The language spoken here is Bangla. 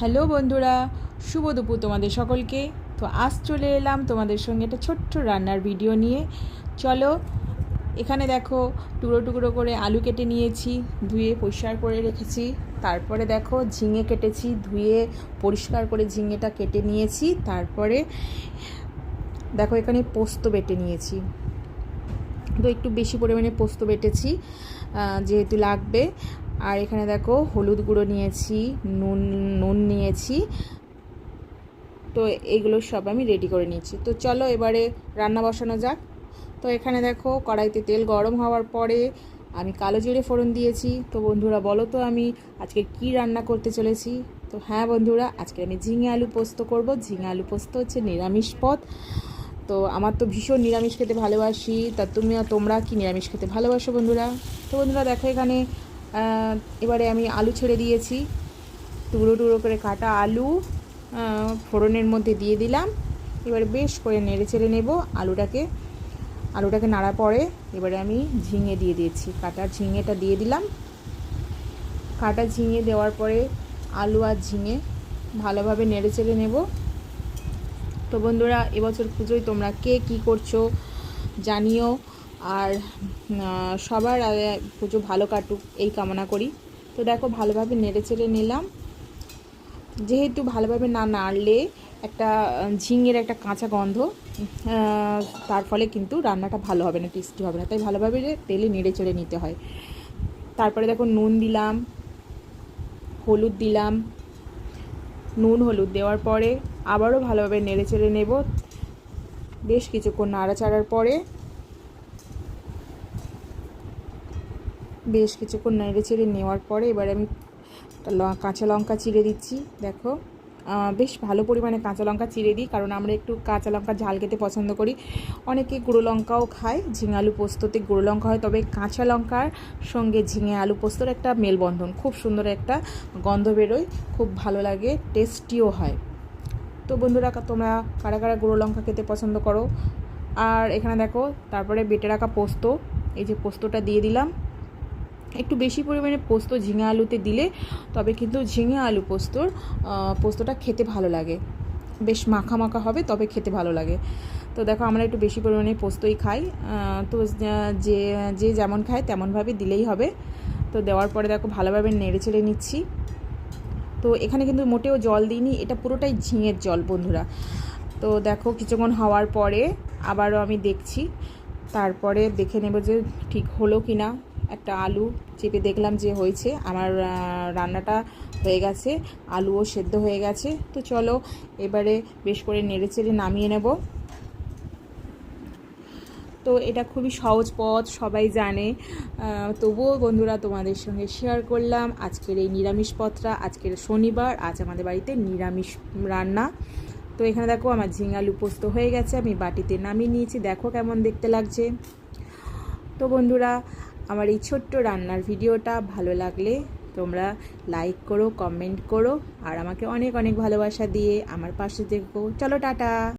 হ্যালো বন্ধুরা, শুভ দুপুর তোমাদের সকলকে। তো আজ চলে এলাম তোমাদের সঙ্গে একটা ছোট্ট রান্নার ভিডিও নিয়ে। চলো, এখানে দেখো টুকরো টুকরো করে আলু কেটে নিয়েছি, ধুয়ে পরিষ্কার করে রেখেছি। তারপরে দেখো ঝিঙে কেটেছি, ধুয়ে পরিষ্কার করে ঝিঙেটা কেটে নিয়েছি। তারপরে দেখো এখানে পোস্ত বেটে নিয়েছি। তো একটু বেশি পরিমাণে পোস্ত বেটেছি যেহেতু লাগবে। আর এখানে দেখো হলুদ গুঁড়ো নিয়েছি, নুন নুন নিয়েছি। তো এইগুলো সব আমি রেডি করে নিয়েছি। তো চলো এবারে রান্না বসানো যাক। তো এখানে দেখো কড়াইতে তেল গরম হওয়ার পরে আমি কালো জিরে ফোড়ন দিয়েছি। তো বন্ধুরা বলো তো আমি আজকে কি রান্না করতে চলেছি? তো হ্যাঁ বন্ধুরা, আজকে আমি ঝিঙে আলু পোস্ত করব। ঝিঙে আলু পোস্ত হচ্ছে নিরামিষ পদ। তো আমার তো ভীষণ নিরামিষ খেতে ভালোবাসি। তা তুমি তোমরা কি নিরামিষ খেতে ভালোবাসো বন্ধুরা? তো বন্ধুরা দেখো এখানে এবারে আমি আলু ছেড়ে দিয়েছি। টুকরো টুকরো করে কাটা আলু ফোড়নের মধ্যে দিয়ে দিলাম। এবারে বেশ করে নেড়ে চেড়ে নেব আলুটাকে। আলুটাকে নাড়া পরে এবারে আমি ঝিঙে দিয়ে দিয়েছি। কাটা ঝিঙেটা দিয়ে দিলাম। কাটা ঝিঙে দেওয়ার পরে আলু আর ঝিঙে ভালোভাবে নেড়ে চেড়ে নেব। তো বন্ধুরা, এবছর পুজোয় তোমরা কে কি করছ জানিও। আর সবার পুজো ভালো কাটুক, এই কামনা করি। তো দেখো, ভালোভাবে নেড়ে চেড়ে নিলাম। যেহেতু ভালোভাবে না নাড়লে একটা ঝিঙের একটা কাঁচা গন্ধ তার ফলে কিন্তু রান্নাটা ভালো হবে না, টেস্টি হবে না। তাই ভালোভাবে তেলে নেড়ে চেড়ে নিতে হয়। তারপরে দেখো, নুন দিলাম, হলুদ দিলাম। নুন, হলুদ দেওয়ার পরে আবারও ভালোভাবে নেড়ে চেড়ে নেব। বেশ কিছুক্ষণ নাড়াচাড়ার পরে বেশ কিছুক্ষণ নেড়ে চেড়ে নেওয়ার পরে এবারে আমি কাঁচা লঙ্কা চিড়ে দিচ্ছি, দেখো। বেশ ভালো পরিমাণে কাঁচা লঙ্কা চিড়ে দিই, কারণ আমরা একটু কাঁচা লঙ্কা ঝাল খেতে পছন্দ করি। অনেকে গুঁড়ো লঙ্কাও খায়, ঝিঙে আলু পোস্ততে গুঁড়ো লঙ্কা হয়, তবে কাঁচা লঙ্কার সঙ্গে ঝিঙে আলু পোস্তর একটা মেলবন্ধন, খুব সুন্দর একটা গন্ধ বেরোয়, খুব ভালো লাগে, টেস্টিও হয়। তো বন্ধুরা তোমরা কারা কারা গুঁড়ো লঙ্কা খেতে পছন্দ করো? আর এখানে দেখো, তারপরে বেটে রাখা পোস্ত, এই যে পোস্তটা দিয়ে দিলাম। একটু বেশি পরিমাণে পোস্ত ঝিঙে আলুতে দিলে তবে কিন্তু ঝিঙে আলু পোস্তর পোস্তটা খেতে ভালো লাগে। বেশ মাখা মাখা হবে, তবে খেতে ভালো লাগে। তো দেখো আমরা একটু বেশি পরিমাণে পোস্তই খাই। তো যে যে যেমন খায় তেমনভাবে দিলেই হবে। তো দেওয়ার পরে দেখো ভালোভাবে নেড়ে চেড়ে নিচ্ছি। তো এখানে কিন্তু মোটেও জল দিইনি, এটা পুরোটাই ঝিঙের জল বন্ধুরা। তো দেখো কিছুক্ষণ হওয়ার পরে আবারও আমি দেখছি, তারপরে দেখে নেব যে ঠিক হলো কি না একটা আলু চেপে দেখলাম যে হয়েছে। আমার রান্নাটা হয়ে গেছে, আলুও সেদ্ধ হয়ে গেছে। তো চলো এবারে বেশ করে নেড়ে চেড়ে নামিয়ে নেব। তো এটা খুবই সহজ পথ, সবাই জানে। তবুও বন্ধুরা তোমাদের সঙ্গে শেয়ার করলাম আজকের এই নিরামিষ পথটা। আজকের শনিবার, আজ আমাদের বাড়িতে নিরামিষ রান্না। তো এখানে দেখো আমার ঝিঙালু পোস্ত হয়ে গেছে, আমি বাটিতে নামিয়ে নিয়েছি। দেখো কেমন দেখতে লাগছে। তো বন্ধুরা আমার এই ছোট্ট রান্নার ভিডিওটা ভালো লাগলে তোমরা লাইক করো কমেন্ট করো, আর আমাকে অনেক অনেক ভালোবাসা দিয়ে আমার পাশে দেখো চলো, টাটা!